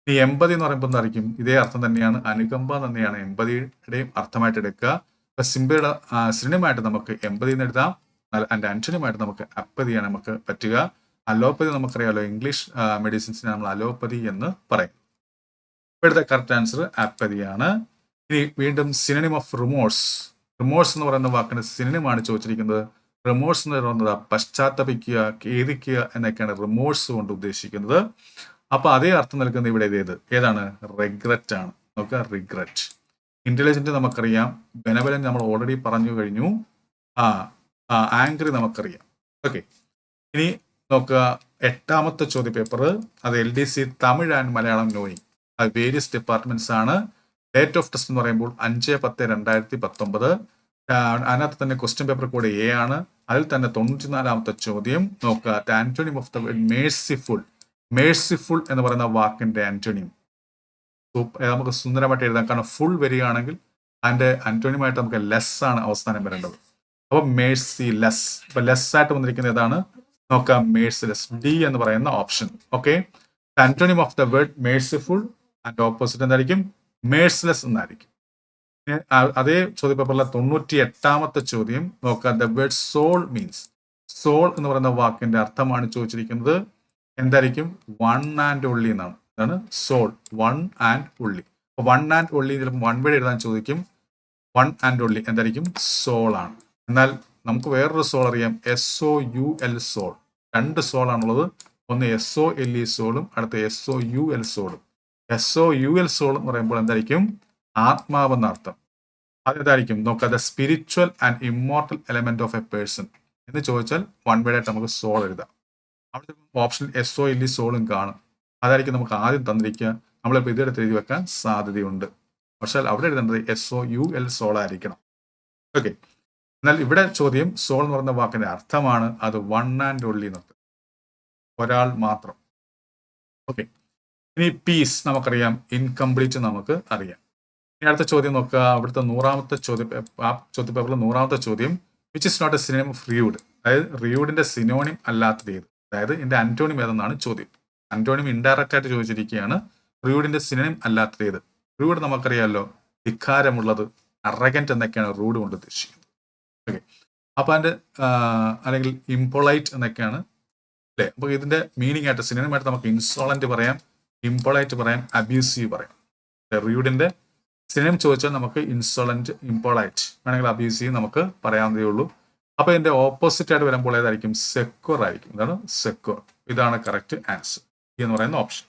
ഈ എൺപതി എന്ന് പറയുമ്പോൾ എന്തായിരിക്കും ഇതേ അർത്ഥം തന്നെയാണ്. അനുകമ്പ തന്നെയാണ് എൺപതിയുടെയും അർത്ഥമായിട്ട് എടുക്കുക. അപ്പൊ സിംബയുടെ ശ്രീനുമായിട്ട് നമുക്ക് എൺപതി എന്ന് എഴുതാം. അതിന്റെ അൻഷനുമായിട്ട് നമുക്ക് അപ്പതിയാണ് നമുക്ക് പറ്റുക. അലോപ്പതി നമുക്കറിയാലോ ഇംഗ്ലീഷ് മെഡിസിൻസിനെ നമ്മൾ അലോപ്പതി എന്ന് പറയും. ഇവിടുത്തെ കറക്റ്റ് ആൻസർ അപ്പതിയാണ്. ഇനി വീണ്ടും സിനിമ ഓഫ് റിമോഴ്സ് റിമോഴ്സ് എന്ന് പറയുന്ന വാക്കിന് സിനിമയാണ് ചോദിച്ചിരിക്കുന്നത്. റിമോഴ്സ് എന്ന് പറയുന്നത് പശ്ചാത്തപിക്കുക ഖേദിക്കുക എന്നൊക്കെയാണ് റിമോഴ്സ് കൊണ്ട് ഉദ്ദേശിക്കുന്നത്. അപ്പൊ അതേ അർത്ഥം നൽകുന്ന ഇവിടെ ഏത്? ഏതാണ്? റിഗ്രറ്റ് ആണ്. നോക്കുക റിഗ്രറ്റ് ഇന്റലിജന്റ് നമുക്കറിയാം. ബെനവലൻ നമ്മൾ ഓൾറെഡി പറഞ്ഞു കഴിഞ്ഞു. ആ ആംഗ്രി നമുക്കറിയാം. ഓക്കെ ഇനി നോക്കുക എട്ടാമത്തെ ചോദ്യ പേപ്പർ അത് L D C Tamil and Malayalam knowing various departments ആണ്. ഡേറ്റ് ഓഫ് ടെസ്റ്റ് എന്ന് പറയുമ്പോൾ അഞ്ച് പത്ത് രണ്ടായിരത്തി പത്തൊമ്പത് അതിനകത്ത് തന്നെ ക്വസ്റ്റ്യൻ പേപ്പർ കൂടെ എ ആണ്. അതിൽ തന്നെ തൊണ്ണൂറ്റിനാലാമത്തെ ചോദ്യം നോക്കുക. Antonym of the merciful merciful എന്ന് പറയുന്ന വാക്കിന്റെ ആന്റോണിയം നമുക്ക് സുന്ദരമായിട്ട് എഴുതാം. കാരണം ഫുൾ വരികയാണെങ്കിൽ അതിന്റെ ആന്റോണിയമായിട്ട് നമുക്ക് ലെസ് ആണ് അവസാനം വരേണ്ടത്. അപ്പൊ മേഴ്സി ലെസ് ഇപ്പൊ ലെസ് ആയിട്ട് വന്നിരിക്കുന്ന ഏതാണ്? നോക്കാം. മേഴ്സിലെസ് ഡി എന്ന് പറയുന്ന option okay antonym of the word merciful and opposite എന്തായിരിക്കും? മേഴ്സ്ലെസ് എന്നായിരിക്കും. അതേ ചോദ്യ അതേ ചോദ്യപേപ്പറിലെ തൊണ്ണൂറ്റി എട്ടാമത്തെ ചോദ്യം നോക്കുക. The word sole means sole എന്ന് പറയുന്ന വാക്കിന്റെ അർത്ഥമാണ് ചോദിച്ചിരിക്കുന്നത്. എന്തായിരിക്കും? വൺ ആൻഡ് ഉള്ളി എന്നാണ്. അതാണ് സോൾ വൺ ആൻഡ് ഉള്ളി വൺ ആൻഡ് ഉള്ളി ചിലപ്പോൾ വൺ വേഡ് എഴുതാൻ ചോദിക്കും. വൺ ആൻഡ് ഉള്ളി എന്തായിരിക്കും? സോൾ ആണ്. എന്നാൽ നമുക്ക് വേറൊരു സോൾ അറിയാം. S O U L soul രണ്ട് സോൾ ആണുള്ളത്. ഒന്ന് എസ് ഒ എൽ ഇ സോളും അടുത്ത S O U L സോളും S O U L soul എന്ന് പറയുമ്പോൾ എന്തായിരിക്കും? ആത്മാവെന്ന അർത്ഥം അതെന്തായിരിക്കും? നോക്കുക the spiritual and immortal element of a person എന്ന് ചോദിച്ചാൽ വൺ വേഡ് ആയിട്ട് നമുക്ക് സോൾ എഴുതാം. അവിടെ ഓപ്ഷൻ എസ് ഒ ഇല്ലി സോളും കാണും. അതായിരിക്കും നമുക്ക് ആദ്യം തന്നിരിക്കുക. നമ്മളിപ്പോൾ ഇതെടുത്ത് എഴുതി വെക്കാൻ സാധ്യതയുണ്ട്. പക്ഷേ അവിടെ എഴുതേണ്ടത് S O U L soul ആയിരിക്കണം. ഓക്കെ എന്നാൽ ഇവിടെ ചോദ്യം സോൾ എന്ന് പറയുന്ന വാക്കിന്റെ അർത്ഥമാണ്. അത് വൺ ആൻഡ് ഒള്ളി എന്നത് ഒരാൾ മാത്രം. ഓക്കെ ഇനി പീസ് നമുക്കറിയാം. ഇൻകംപ്ലീറ്റ് നമുക്ക് അറിയാം. ഇനി അടുത്ത ചോദ്യം നോക്കുക. അവിടുത്തെ നൂറാമത്തെ ചോദ്യം ആ ചോദ്യ പേപ്പറിൽ നൂറാമത്തെ ചോദ്യം which is not a synonym of rude അതായത് റിയൂഡിന്റെ സിനോണിം അല്ലാത്തത് ഏത്? അതായത് ഇതിന്റെ അന്റോണിം ഏതെന്നാണ് ചോദ്യം. അന്റോണിം ഇൻഡയറക്റ്റ് ആയിട്ട് ചോദിച്ചിരിക്കുകയാണ്. റിയൂഡിന്റെ സിനോണിം അല്ലാത്തത് ഏത്? റിയൂഡ് നമുക്കറിയാമല്ലോ ധിക്കാരമുള്ളത് അറഗന്റ് എന്നൊക്കെയാണ് റൂഡ് കൊണ്ട് ഉദ്ദേശിക്കുന്നത്. ഓക്കെ അപ്പൊ അതിന്റെ അല്ലെങ്കിൽ ഇംപൊളൈറ്റ് എന്നൊക്കെയാണ്. അല്ലേ? അപ്പൊ ഇതിന്റെ മീനിങ് ആയിട്ട് സിനിമയായിട്ട് നമുക്ക് ഇൻസോളന്റ് പറയാം. ഇംപൊളൈറ്റ് പറയാം അബ്യൂസീവ് പറയാം. റീഡിന്റെ സിനിമ ചോദിച്ചാൽ നമുക്ക് ഇൻസോളന്റ് ഇമ്പോളൈറ്റ് വേണമെങ്കിൽ അബ്യൂസീവ് നമുക്ക് പറയാവുന്നതേ ഉള്ളൂ. അപ്പൊ ഇതിന്റെ ഓപ്പോസിറ്റ് ആയിട്ട് വരുമ്പോൾ ഏതായിരിക്കും? സെക്യൂർ ആയിരിക്കും. ഇതാണ് സെക്യൂർ ഇതാണ് കറക്റ്റ് ആൻസർ എന്ന് പറയുന്ന ഓപ്ഷൻ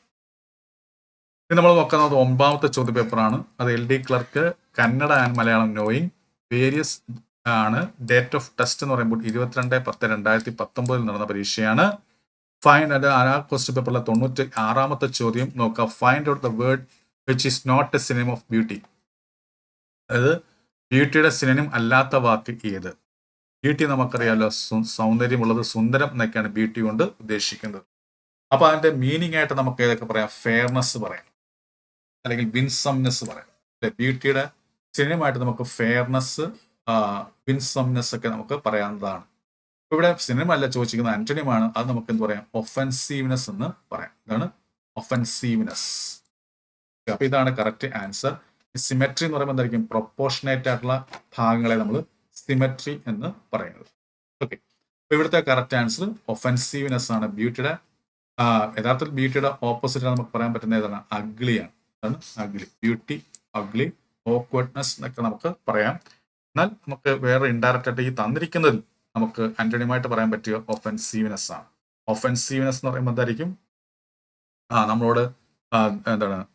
ഇത് നമ്മൾ നോക്കുന്നത് ഒമ്പതാമത്തെ ചോദ്യ പേപ്പറാണ് അത് L D clerk Kannada and Malayalam knowing various ആണ്. ഡേറ്റ് ഓഫ് ടെസ്റ്റ് എന്ന് പറയുമ്പോൾ ഇരുപത്തിരണ്ട് പത്ത് രണ്ടായിരത്തി പത്തൊമ്പതിൽ നടന്ന പരീക്ഷയാണ്. ഫൈൻഡ് അത് ആ ക്വസ്റ്റ്യൻ പേപ്പറിലെ തൊണ്ണൂറ്റി ആറാമത്തെ ചോദ്യം നോക്കുക find out the word which is not a synonym of beauty അതായത് ബ്യൂട്ടിയുടെ സിനിമ അല്ലാത്ത വാക്ക് ഏത്? ബ്യൂട്ടി നമുക്കറിയാമല്ലോ സൗന്ദര്യമുള്ളത് സുന്ദരം എന്നൊക്കെയാണ് ബ്യൂട്ടി കൊണ്ട് ഉദ്ദേശിക്കുന്നത്. അപ്പൊ അതിന്റെ മീനിങ് ആയിട്ട് നമുക്ക് ഏതൊക്കെ പറയാം? ഫെയർനെസ് പറയാം. അല്ലെങ്കിൽ വിൻസംനെസ് പറയാം. അല്ലെ? ബ്യൂട്ടിയുടെ സിനിമയായിട്ട് നമുക്ക് ഫെയർനെസ് വിൻസംനെസ് ഒക്കെ നമുക്ക് പറയാവുന്നതാണ്. ഇവിടെ സിനിമ അല്ല ചോദിച്ചിരിക്കുന്നത്. ആന്റണിയുമാണ്. അത് നമുക്ക് എന്ത് പറയാം? ഒഫൻസീവ്നെസ് എന്ന് പറയാം. ഇതാണ് ഒഫൻസീവ്നെസ് അപ്പൊ ഇതാണ് കറക്റ്റ് ആൻസർ സിമെട്രി എന്ന് പറയുമ്പോൾ എന്തായിരിക്കും? പ്രൊപ്പോർഷനേറ്റ് ആയിട്ടുള്ള ഭാഗങ്ങളെ നമ്മൾ സിമെട്രി എന്ന് പറയുന്നത്. ഓക്കെ അപ്പൊ ഇവിടുത്തെ കറക്റ്റ് ആൻസർ ഒഫൻസീവ്നെസ് ആണ്. ബ്യൂട്ടിയുടെ യഥാർത്ഥത്തിൽ ബ്യൂട്ടിയുടെ ഓപ്പോസിറ്റ് നമുക്ക് പറയാൻ പറ്റുന്ന ഏതാണ്? അഗ്ലിയാണ് അതാണ് അഗ്ലി ബ്യൂട്ടി അഗ്ലി ഓക്വേർഡ്നെസ് എന്നൊക്കെ നമുക്ക് പറയാം. എന്നാൽ നമുക്ക് വേറെ ഇൻഡയറക്റ്റ് ആയിട്ട് ഈ തന്നിരിക്കുന്നതിൽ നമുക്ക് ആന്റണിയുമായിട്ട് പറയാൻ പറ്റിയ ഒഫൻസീവ്നെസ് ആണ്. ഒഫൻസീവ്നെസ് എന്ന് പറയുമ്പോൾ എന്തായിരിക്കും? ആ നമ്മളോട് എന്താണ്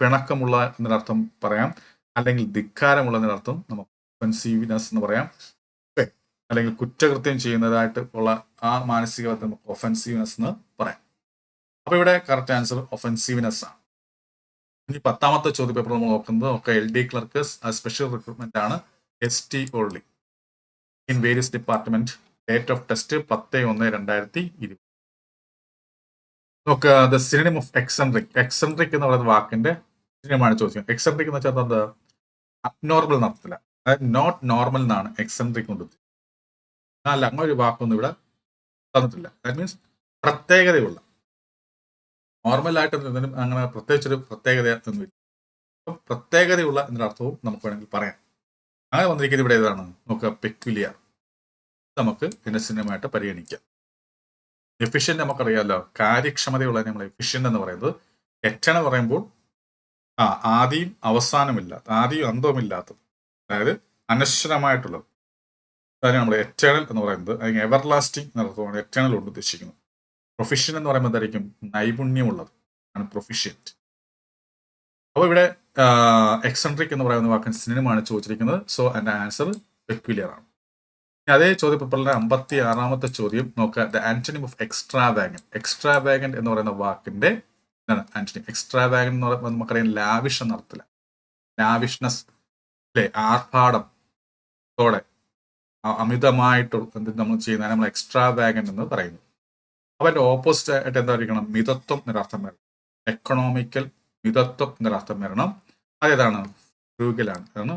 പിണക്കമുള്ള എന്നൊരർത്ഥം പറയാം. അല്ലെങ്കിൽ ധിക്കാരമുള്ള എന്നൊരർത്ഥം നമുക്ക് ഒഫൻസീവ്നെസ് എന്ന് പറയാം. അല്ലെങ്കിൽ കുറ്റകൃത്യം ചെയ്യുന്നതായിട്ട് ഉള്ള ആ മാനസികത നമുക്ക് ഒഫൻസീവ്നെസ് എന്ന് പറയാം. അപ്പൊ ഇവിടെ കറക്റ്റ് ആൻസർ ഒഫൻസീവ്നെസ് ആണ്. ഇനി പത്താമത്തെ ചോദ്യ പേപ്പർ നമ്മൾ നോക്കുന്നത് ഒക്കെ L D clerk special recruitment ആണ് S T only in various department date of test പത്ത് ഒന്ന് രണ്ടായിരത്തി ഇരുപത് നോക്കുക the synonym of eccentric eccentric എന്ന് പറയുന്ന വാക്കിന്റെ സിനിമയാണ് ചോദിക്കുന്നത്. എക്സെൻട്രിക് എന്ന് വെച്ചാൽ എന്താ? അബ്നോർമൽ നടത്തില്ല അതായത് നോട്ട് നോർമൽ എന്നാണ് എക്സെൻട്രിക് കൊണ്ട് അല്ല അങ്ങനെ ഒരു വാക്കൊന്നും ഇവിടെ തന്നിട്ടില്ല. ദാറ്റ് മീൻസ് പ്രത്യേകതയുള്ള. നോർമൽ ആയിട്ട് എന്തെങ്കിലും അങ്ങനെ പ്രത്യേകിച്ചൊരു പ്രത്യേകത ഒന്നുമില്ല അപ്പം പ്രത്യേകതയുള്ള എന്നൊരർത്ഥവും നമുക്ക് വേണമെങ്കിൽ പറയാം. അങ്ങനെ വന്നിരിക്കുന്നത് ഇവിടെ ഏതാണ്? നോക്കുക പെക്യുലിയർ നമുക്ക് ഇതിന്റെ സിനിമയായിട്ട് പരിഗണിക്കാം. എഫിഷ്യന്റ് നമുക്കറിയാമല്ലോ കാര്യക്ഷമതയുള്ള നമ്മൾ എഫിഷ്യന്റ് എന്ന് പറയുന്നത് എറ്റണ പറയുമ്പോൾ ആ ആദ്യം അവസാനമില്ലാത്ത ആദ്യം അന്തവുമില്ലാത്തത്. അതായത് അനശ്വരമായിട്ടുള്ളത്. അതാണ് നമ്മൾ എറ്റേണൽ എന്ന് പറയുന്നത്. അല്ലെങ്കിൽ എവർ ലാസ്റ്റിംഗ് എന്നർത്ഥമാണ് എറ്റേണൽ കൊണ്ട് ഉദ്ദേശിക്കുന്നത്. പ്രൊഫിഷ്യൻ എന്ന് പറയുമ്പോൾ എന്തായിരിക്കും? നൈപുണ്യമുള്ളത്. ആണ് പ്രൊഫിഷ്യന്റ് അപ്പോൾ ഇവിടെ എക്സെൻട്രിക് എന്ന് പറയുന്ന വാക്കിന് സിനിമയാണ് ചോദിച്ചിരിക്കുന്നത്. സോ എന്റെ ആൻസർ പെക്യുലിയർ ആണ്. അതേ ചോദ്യ പേപ്പറിലെ അമ്പത്തി ആറാമത്തെ ചോദ്യം നോക്കുക. The antonym of extravagant extravagant എന്ന് പറയുന്ന വാക്കിന്റെ എന്താണ് ആന്റണി എക്സ്ട്രാ വാഗൻ എന്ന് പറയുമ്പോൾ നമുക്കറിയാം ലാവിഷ് എന്ന അർത്ഥത്തില്ല ലാവിഷ്നസ് അല്ലെ ആർഭാടം. തോടെ അമിതമായിട്ട് എന്ത് നമ്മൾ ചെയ്യുന്ന നമ്മൾ എക്സ്ട്രാ വാഗൻ എന്ന് പറയുന്നു. അപ്പൊ അതിന്റെ ഓപ്പോസിറ്റ് ആയിട്ട് എന്തായിരിക്കണം? മിതത്വം എന്നൊരർത്ഥം വരും എക്കണോമിക്കൽ മിതത്വം എന്നൊരു അർത്ഥം വരണം. അതേതാണ് ഫ്രൂഗലാണ് അതാണ്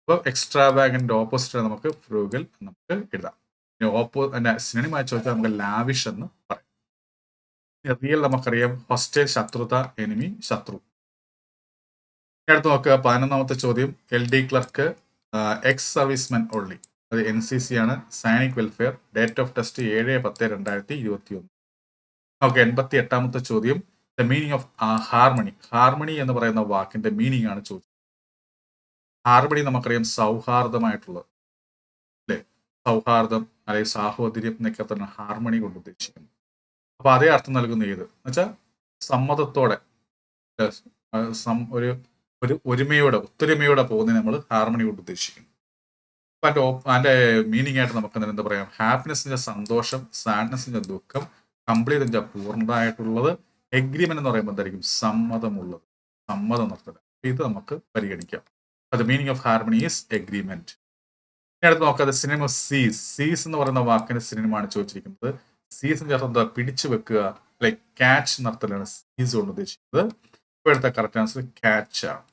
അപ്പോൾ എക്സ്ട്രാ വാഗന്റെ ഓപ്പോസിറ്റ് നമുക്ക് ഫ്രൂഗൽ നമുക്ക് എഴുതാം. ഓപ്പോ സിനിമ ചോദിച്ചാൽ നമുക്ക് ലാവിഷ് എന്ന് പറയാം. റിയൽ നമുക്കറിയാം. ഹോസ്റ്റൽ ശത്രുത എനിമി ശത്രു. അടുത്ത് നോക്കുക. പതിനൊന്നാമത്തെ ചോദ്യം. L D clerk ex servicemen only അത് എൻ സി സി ആണ്. Sainik welfare date of test ഏഴ് പത്ത് രണ്ടായിരത്തി ഇരുപത്തി ഒന്ന് ഓക്കെ എൺപത്തി എട്ടാമത്തെ ചോദ്യം. The meaning of harmony harmony എന്ന് പറയുന്ന വാക്കിന്റെ മീനിങ് ആണ് ചോദിച്ചത്. ഹാർമണി നമുക്കറിയാം സൗഹാർദ്ദമായിട്ടുള്ളത്. അല്ലേ? സൗഹാർദ്ദം അല്ലെങ്കിൽ സാഹോദര്യം എന്നൊക്കെ തന്നെ ഹാർമണി കൊണ്ട് ഉദ്ദേശിക്കുന്നു. അപ്പൊ അതേ അർത്ഥം നൽകുന്ന ഏത്? എന്നുവെച്ചാൽ സമ്മതത്തോടെ ഒരു ഒരു ഒരുമയോടെ ഒത്തൊരുമയോടെ പോകുന്നതിന് നമ്മൾ ഹാർമണി കൊണ്ട് ഉദ്ദേശിക്കുന്നു. അപ്പൊ അതിന്റെ മീനിങ് ആയിട്ട് നമുക്ക് എന്താ പറയാം? ഹാപ്പിനെസിന്റെ സന്തോഷം സാഡ്നെസിന്റെ ദുഃഖം കംപ്ലീറ്റ് പൂർണമായിട്ടുള്ളത് എഗ്രിമെന്റ് എന്ന് പറയുമ്പോൾ എന്തായിരിക്കും സമ്മതമുള്ളത് സമ്മതം നിർത്തല. ഇത് നമുക്ക് പരിഗണിക്കാം. അത് meaning of harmony is agreement ഇനി അടുത്ത് നോക്കാതെ സിനിമ സീസ് സീസ് എന്ന് പറയുന്ന വാക്കിന് സിനിമയാണ് ചോദിച്ചിരിക്കുന്നത്. സീസ് എന്ന് ചേർത്ത് എന്താ പിടിച്ചു വെക്കുക ലൈക്ക് ക്യാച്ച് നടത്തലാണ് സീസ് കൊണ്ട് ഉദ്ദേശിക്കുന്നത്. ഇപ്പോഴത്തെ കറക്റ്റ് ആൻസർ ക്യാച്ച് ആണ്.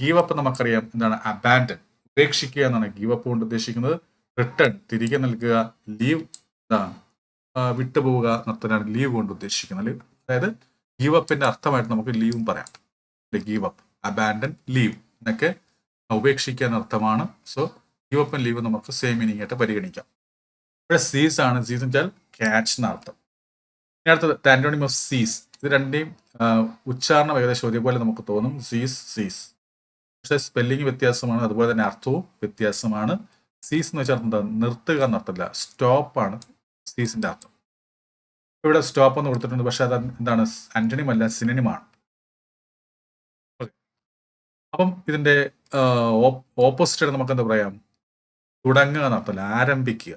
ഗീവ് അപ്പ് നമുക്കറിയാം. എന്താണ്? അബാൻഡൻ ഉപേക്ഷിക്കുക എന്നാണ് ഗീവ് അപ്പ് കൊണ്ട് ഉദ്ദേശിക്കുന്നത്. റിട്ടേൺ തിരികെ നൽകുക. ലീവ് വിട്ടുപോവുക നിർത്തലാണ് ലീവ് കൊണ്ട് ഉദ്ദേശിക്കുന്നത്. അതായത് ഗീവ് അപ്പിന്റെ അർത്ഥമായിട്ട് നമുക്ക് ലീവും പറയാം. ഗീവ് അപ്പ് അബാൻഡൻ ലീവ് എന്നൊക്കെ ഉപേക്ഷിക്കാൻ അർത്ഥമാണ്. സോ ഗീവ് അപ്പ് ലീവ് നമുക്ക് സെയിം മീനിങ് ആയിട്ട് പരിഗണിക്കാം. ഇവിടെ സീസ് ആണ്. സീസ് എന്ന് വെച്ചാൽ ക്യാച്ച് എന്ന അർത്ഥം. ഇനി അടുത്തത് ആന്റോണിം ഓഫ് സീസ് ഇത് രണ്ടിനെയും ഉച്ചാരണ ഏകദേശം ഒരേപോലെ നമുക്ക് തോന്നും. സീസ് സീസ് പക്ഷേ സ്പെല്ലിംഗ് വ്യത്യാസമാണ്. അതുപോലെ തന്നെ അർത്ഥവും വ്യത്യാസമാണ്. സീസ് എന്ന് വെച്ചാൽ എന്താ? നിർത്തുക എന്നർത്ഥമില്ല സ്റ്റോപ്പാണ് സീസിന്റെ അർത്ഥം. ഇവിടെ സ്റ്റോപ്പ് എന്ന് കൊടുത്തിട്ടുണ്ട്. പക്ഷെ അത് എന്താണ്? ആന്റണിം അല്ല സിനിമയാണ് അപ്പം ഇതിന്റെ ഓപ്പോസിറ്റ് നമുക്ക് എന്താ പറയാം? തുടങ്ങുക നടത്തല്ല ആരംഭിക്കുക.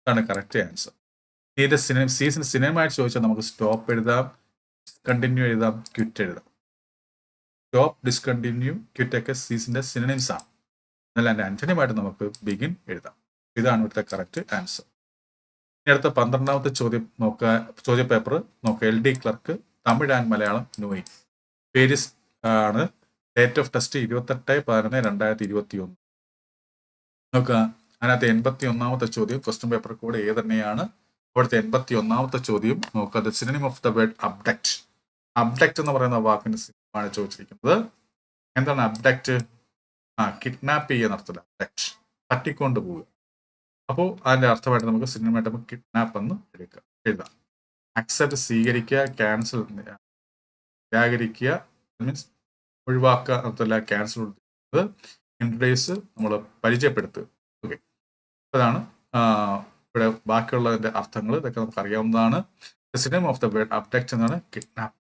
ഇതാണ് കറക്റ്റ് ആൻസർ ഇതിന്റെ സിനിമ സീസൺ സിനിമയായിട്ട് ചോദിച്ചാൽ നമുക്ക് സ്റ്റോപ്പ് എഴുതാം കണ്ടിന്യൂ എഴുതാം ക്വിറ്റ് എഴുതാം. സ്റ്റോപ്പ് ഡിസ്കണ്ടിന്യൂ ക്വിറ്റ് ഒക്കെ സീസിന്റെ സിനിമസ് ആണ്. എന്നാൽ അതിന്റെ നമുക്ക് ബിഗിൻ എഴുതാം. ഇതാണ് ഇവിടുത്തെ കറക്റ്റ് ആൻസർ അടുത്ത പന്ത്രണ്ടാമത്തെ ചോദ്യം നോക്കുക ചോദ്യ പേപ്പർ നോക്കുക L D clerk Tamil and Malayalam നോയി Paris ആണ്. ഡേറ്റ് ഓഫ് ടെസ്റ്റ് ഇരുപത്തെട്ട് പതിനൊന്ന് രണ്ടായിരത്തി ഇരുപത്തി ഒന്ന് നോക്കുക അതിനകത്ത് എൺപത്തി ഒന്നാമത്തെ ചോദ്യം ക്വസ്റ്റ്യൻ പേപ്പർ കൂടെ ഏത് തന്നെയാണ് അവിടുത്തെ എൺപത്തി ഒന്നാമത്തെ ചോദ്യം നോക്കുക the synonym of the word abduct abduct എന്ന് പറയുന്ന വാക്കിന് സിനിമയാണ് ചോദിച്ചിരിക്കുന്നത്. എന്താണ് അബ്ഡക്റ്റ് ആ കിഡ്നാപ്പ് ചെയ്യുക നടത്തില്ല അബ്ഡക്റ്റ് തട്ടിക്കൊണ്ട് പോവുക അപ്പോൾ അതിന്റെ അർത്ഥമായിട്ട് നമുക്ക് സിനിമയായിട്ട് നമുക്ക് കിഡ്നാപ്പ് എന്ന് എടുക്കുക എഴുതാം. അക്സെപ്റ്റ് സ്വീകരിക്കുക ക്യാൻസൽ നിരാകരിക്കുക മീൻസ് ഒഴിവാക്കുക അർത്ഥമല്ല ക്യാൻസൽ ഇൻട്രഡ്യൂസ് നമ്മൾ പരിചയപ്പെടുത്തുക. ഓക്കെ അതാണ് ഇവിടെ ബാക്കിയുള്ളതിന്റെ അർത്ഥങ്ങൾ. ഇതൊക്കെ നമുക്ക് അറിയാവുന്നതാണ്. Synonym of the word abduct എന്നാണ് കിഡ്നാപ്പ്.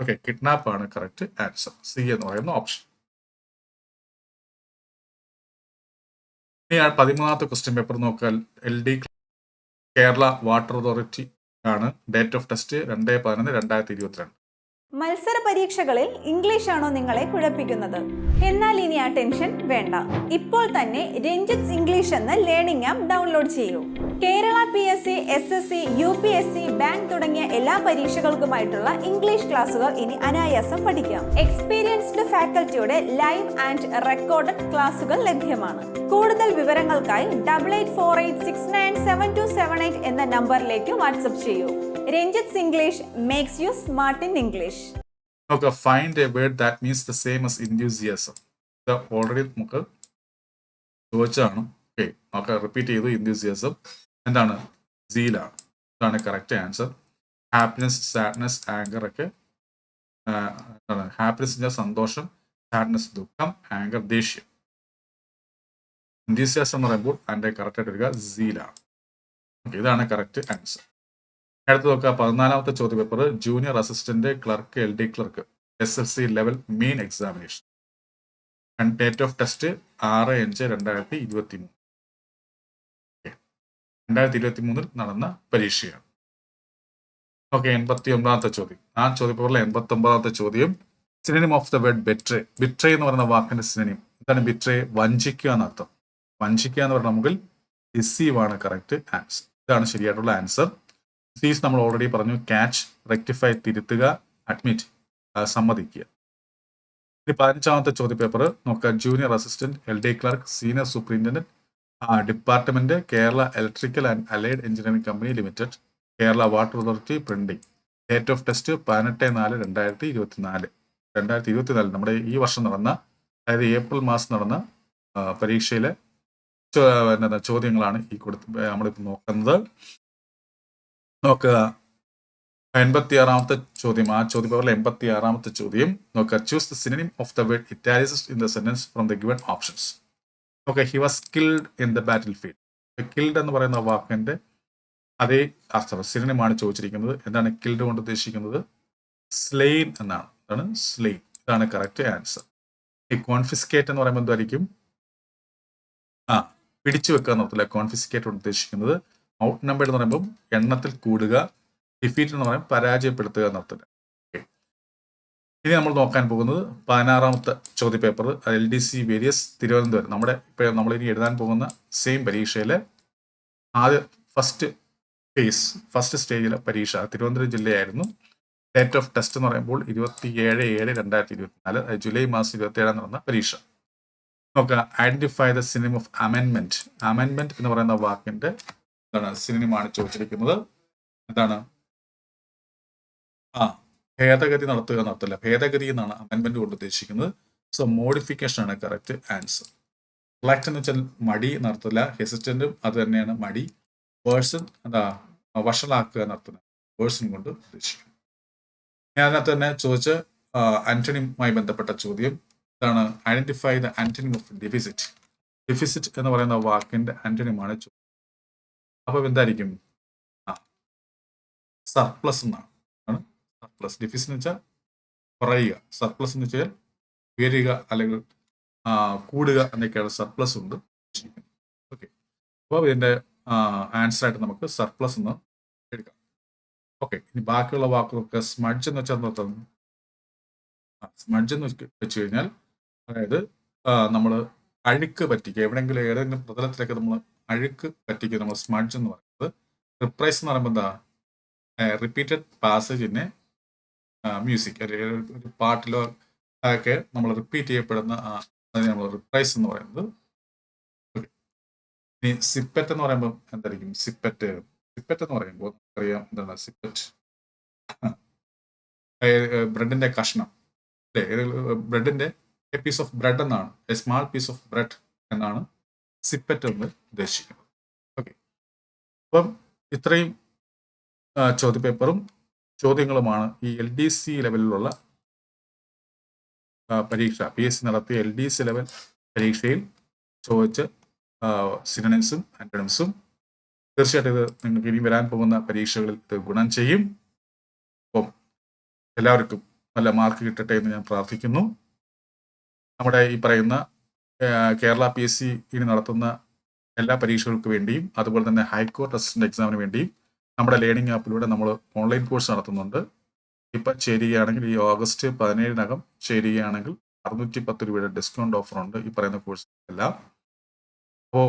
ഓക്കെ കിഡ്നാപ്പ് ആണ് കറക്റ്റ് ആൻസർ സി എന്ന് പറയുന്ന ഓപ്ഷൻ ഇനി ആ പതിമൂന്നാമത്തെ ക്വസ്റ്റ്യൻ പേപ്പർ നോക്കിയാൽ L D Kerala water authority ആണ് ഡേറ്റ് ഓഫ് ടെസ്റ്റ് രണ്ട് പതിനൊന്ന് രണ്ടായിരത്തി ഇരുപത്തിരണ്ട്. മത്സര പരീക്ഷകളിൽ ഇംഗ്ലീഷ് ആണോ നിങ്ങളെ കുഴപ്പിക്കുന്നത്? എന്നാൽ ഇനി ആ ടെൻഷൻ വേണ്ട. ഇപ്പോൾ തന്നെ രഞ്ജിത്സ് ഇംഗ്ലീഷ് എന്ന ലേണിംഗ് ആപ്പ് ഡൗൺലോഡ് ചെയ്യൂ. Kerala P S C S S C U P S C bank തുടങ്ങിയ എല്ലാ പരീക്ഷകൾക്കുമായിട്ടുള്ള ഇംഗ്ലീഷ് ക്ലാസ്സുകൾ ഇനി അനായാസം പഠിക്കാം. എക്സ്പീരിയൻസ്ഡ് ഫാക്കൽറ്റിയുടെ ലൈവ് ആൻഡ് റെക്കോർഡഡ് ക്ലാസുകൾ ലഭ്യമാണ്. കൂടുതൽ വിവരങ്ങൾക്കായി double eight four eight six nine seven two seven eight എന്ന നമ്പറിലേക്ക് വാട്സപ്പ് ചെയ്യൂ. Ranjith's English makes you smart in English find that means already നമുക്ക് ചോദിച്ചാണ് ഓക്കെ റിപ്പീറ്റ് ചെയ്തു. Enthusiasm. എന്താണ്? സീലാണ് ഇതാണ് correct answer happiness sadness anger ഒക്കെ എന്താണ്? ഹാപ്പിനെസ് സന്തോഷം സാഡ്നെസ് ദുഃഖം ആങ്കർ ദേഷ്യം. ഇൻഡീസിയാസ് എന്ന് പറയുമ്പോൾ അതിന്റെ കറക്റ്റ് ആയിട്ട് വരിക സീലാണ് ഓക്കെ ഇതാണ് കറക്റ്റ് ആൻസർ അടുത്ത് നോക്കുക. പതിനാലാമത്തെ ചോദ്യ paper junior assistant clerk L D clerk S L C level main examination date of test ആറ് അഞ്ച് രണ്ടായിരത്തി ഇരുപത്തി മൂന്ന് രണ്ടായിരത്തി ഇരുപത്തി മൂന്നിൽ നടന്ന പരീക്ഷയാണ്. ഓക്കെ എൺപത്തി ഒമ്പതാമത്തെ ചോദ്യം. ആ ചോദ്യപേപ്പറിലെ എൺപത്തി ഒമ്പതാമത്തെ ചോദ്യം synonym of the word betray betray എന്ന് പറയുന്ന വാക്കിന്റെ സിനിമ എന്താണ് ബിട്രേ വഞ്ചിക്കുക എന്നർത്ഥം. വഞ്ചിക്കുക എന്ന് പറഞ്ഞാൽ നമുക്ക് ഡിസീവ് ആണ് കറക്റ്റ് ആൻസർ ഇതാണ് ശരിയായിട്ടുള്ള ആൻസർ സീസ് നമ്മൾ ഓൾറെഡി പറഞ്ഞു ക്യാച്ച് റെക്ടിഫൈ തിരുത്തുക അഡ്മിറ്റ് സമ്മതിക്കുക. ഇനി പതിനഞ്ചാമത്തെ ചോദ്യ പേപ്പർ നോക്കുക junior assistant L D clerk senior superintendent department Kerala electrical and allied engineering company limited Kerala water authority printing date of test പതിനെട്ട് നാല് രണ്ടായിരത്തി ഇരുപത്തിനാല് രണ്ടായിരത്തി ഇരുപത്തിനാല് നമ്മുടെ ഈ വർഷം നടന്ന അതായത് ഏപ്രിൽ മാസം നടന്ന പരീക്ഷയിലെ എന്താ ചോദ്യങ്ങളാണ് ഈ കൊടുത്ത് നമ്മളിപ്പോൾ നോക്കുന്നത്. നോക്കുക. എൺപത്തി ആറാമത്തെ ചോദ്യം. ആ ചോദ്യ പേപ്പറിലെ എൺപത്തി ആറാമത്തെ ചോദ്യം. നോക്കുക. Choose the synonym of the word italicised in the sentence from the given options okay he was killed in the battle field killed എന്ന് പറയുന്ന വാക്കിന്റെ അതേ അർത്ഥം സിനിമയാണ് ചോദിച്ചിരിക്കുന്നത്. എന്താണ് കിൽഡ് കൊണ്ട് ഉദ്ദേശിക്കുന്നത്? സ്ലെയിൻ എന്നാണ്. അതാണ് സ്ലെയിൻ ഇതാണ് കറക്റ്റ് ആൻസർ ഈ കോൺഫിസ്കേറ്റ് എന്ന് പറയുമ്പോൾ എന്തായിരിക്കും? ആ പിടിച്ചു വെക്കുക എന്നർത്ഥത്തില്ല കോൺഫിസ്കേറ്റ് കൊണ്ട് ഉദ്ദേശിക്കുന്നത്. ഔട്ട് നമ്പർ എന്ന് പറയുമ്പോൾ എണ്ണത്തിൽ കൂടുക ഡിഫീറ്റ് എന്ന് പറയുമ്പോൾ പരാജയപ്പെടുത്തുക എന്നർത്ഥത്തില്ല. ഇനി നമ്മൾ നോക്കാൻ പോകുന്നത് പതിനാറാമത്തെ ചോദ്യ paper L D C various Thiruvananthapuram. നമ്മുടെ ഇപ്പോൾ നമ്മൾ ഇനി എഴുതാൻ പോകുന്ന സെയിം പരീക്ഷയിലെ ആദ്യ ഫസ്റ്റ് ഫേസ് ഫസ്റ്റ് സ്റ്റേജിലെ പരീക്ഷ തിരുവനന്തപുരം ജില്ലയായിരുന്നു. ഡേറ്റ് ഓഫ് ടെസ്റ്റ് എന്ന് പറയുമ്പോൾ ഇരുപത്തി ഏഴ് ഏഴ് രണ്ടായിരത്തി ഇരുപത്തിനാല് ജൂലൈ മാസം ഇരുപത്തി ഏഴാം നടന്ന പരീക്ഷ. നോക്കുക ഐഡന്റിഫൈ ദ സിനിമ ഓഫ് അമെൻമെന്റ് അമെൻമെന്റ് എന്ന് പറയുന്ന വാക്കിന്റെ എന്താണ് സിനിമയാണ് ചോദിച്ചിരിക്കുന്നത്. എന്താണ്? ആ ഭേദഗതി നടത്തുക നടത്തില്ല ഭേദഗതി എന്നാണ് അമെൻമെന്റ് കൊണ്ട് ഉദ്ദേശിക്കുന്നത്. സോ മോഡിഫിക്കേഷൻ ആണ് കറക്റ്റ് ആൻസർ റിലാക്സ് എന്ന് വെച്ചാൽ മടി എന്നർത്ഥമില്ല ഹെസിസ്റ്റന്റും അത് തന്നെയാണ് മടി. പേഴ്സൺ എന്താ വഷളാക്കുക നടത്തുന്നത് പേഴ്സൺ കൊണ്ട് ഉദ്ദേശിക്കുന്നു. ഞാൻ അതിനകത്ത് തന്നെ ചോദിച്ച ആന്റണിയുമായി ബന്ധപ്പെട്ട ചോദ്യം. ഇതാണ് identify the antonym of deficit deficit എന്ന് പറയുന്ന വാക്കിന്റെ ആന്റണിമാണ് ചോദ്യം. അപ്പൊ എന്തായിരിക്കും ആ സർപ്ലസ് എന്നാണ്. സർപ്ലസ് ഡിഫിസിറ്റ് എന്ന് വെച്ചാൽ കുറയുക. സർപ്ലസ് എന്ന് വെച്ചാൽ ഉയരുക അല്ലെങ്കിൽ കൂടുക എന്നൊക്കെയാണ് സർപ്ലസ് കൊണ്ട് ഓക്കെ അപ്പോൾ ഇതിന്റെ ആൻസർ ആയിട്ട് നമുക്ക് സർപ്ലസ് എന്ന് എടുക്കാം. ഓക്കെ ഇനി ബാക്കിയുള്ള വാക്കുകളൊക്കെ സ്മഡ്ജ് എന്ന് വെച്ചാൽ എന്താ സ്മഡ്ജ് എന്ന് വെച്ച് കഴിഞ്ഞാൽ അതായത് നമ്മൾ അഴുക്ക് പറ്റിക്കുക. എവിടെയെങ്കിലും ഏതെങ്കിലും പ്രതലത്തിലൊക്കെ നമ്മൾ അഴുക്ക് പറ്റിക്കുക. നമ്മൾ സ്മഡ്ജ് എന്ന് പറയുന്നത്. റിപ്രൈസ് എന്ന് പറയുമ്പോൾ എന്താ? റിപ്പീറ്റഡ് പാസേജിനെ മ്യൂസിക് ഒരു പാട്ടിലോ ഒക്കെ നമ്മൾ റിപ്പീറ്റ് ചെയ്യപ്പെടുന്ന നമ്മൾ റിപ്രൈസ് എന്ന് പറയുന്നത്. ഇനി സിപ്പറ്റ് എന്ന് പറയുമ്പോൾ എന്തായിരിക്കും? സിപ്പറ്റ് സിപ്പറ്റ് എന്ന് പറയുമ്പോൾ നമുക്കറിയാം എന്താണ് സിപ്പറ്റ് ബ്രെഡിന്റെ കഷ്ണം. അല്ലേ? ബ്രെഡിന്റെ എ പീസ് ഓഫ് ബ്രെഡ് എന്നാണ്. A small piece of bread എന്നാണ് സിപ്പറ്റ് എന്ന് ഉദ്ദേശിക്കുന്നത്. ഓക്കെ അപ്പം ഇത്രയും ചോദ്യപേപ്പറും ചോദ്യങ്ങളുമാണ് ഈ എൽ ഡി സി ലെവലിലുള്ള പരീക്ഷ. പി എസ് സി നടത്തിയ എൽ ഡി സി ലെവൽ പരീക്ഷയിൽ ചോദിച്ച സിനിമസും ആന്റണിംസും തീർച്ചയായിട്ടും ഇത് നിങ്ങൾക്ക് ഇനി വരാൻ പോകുന്ന പരീക്ഷകളിൽ ഇത് ഗുണം ചെയ്യും. അപ്പം എല്ലാവർക്കും നല്ല മാർക്ക് കിട്ടട്ടെ എന്ന് ഞാൻ പ്രാർത്ഥിക്കുന്നു. നമ്മുടെ ഈ പറയുന്ന കേരള പി എസ് സി ഇനി നടത്തുന്ന എല്ലാ പരീക്ഷകൾക്ക് വേണ്ടിയും അതുപോലെ തന്നെ ഹൈക്കോർട്ട് അസിസ്റ്റന്റ് എക്സാമിന് വേണ്ടിയും നമ്മുടെ ലേണിംഗ് ആപ്പിലൂടെ നമ്മൾ ഓൺലൈൻ കോഴ്സ് നടത്തുന്നുണ്ട്. ഇപ്പം ചേരുകയാണെങ്കിൽ ഈ ഓഗസ്റ്റ് പതിനേഴിനകം ചേരുകയാണെങ്കിൽ അറുന്നൂറ്റി പത്ത് രൂപയുടെ ഡിസ്കൗണ്ട് ഓഫർ ഉണ്ട് ഈ പറയുന്ന കോഴ്സ് എല്ലാം. അപ്പോൾ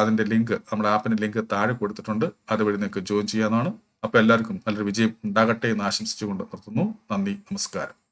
അതിന്റെ ലിങ്ക് നമ്മുടെ ആപ്പിന്റെ ലിങ്ക് താഴെ കൊടുത്തിട്ടുണ്ട്. അതുവഴി നിങ്ങൾക്ക് ജോയിൻ ചെയ്യാവുന്നതാണ്. അപ്പോൾ എല്ലാവർക്കും നല്ലൊരു വിജയം ഉണ്ടാകട്ടെ എന്ന് ആശംസിച്ചുകൊണ്ട് നിർത്തുന്നു. നന്ദി നമസ്കാരം.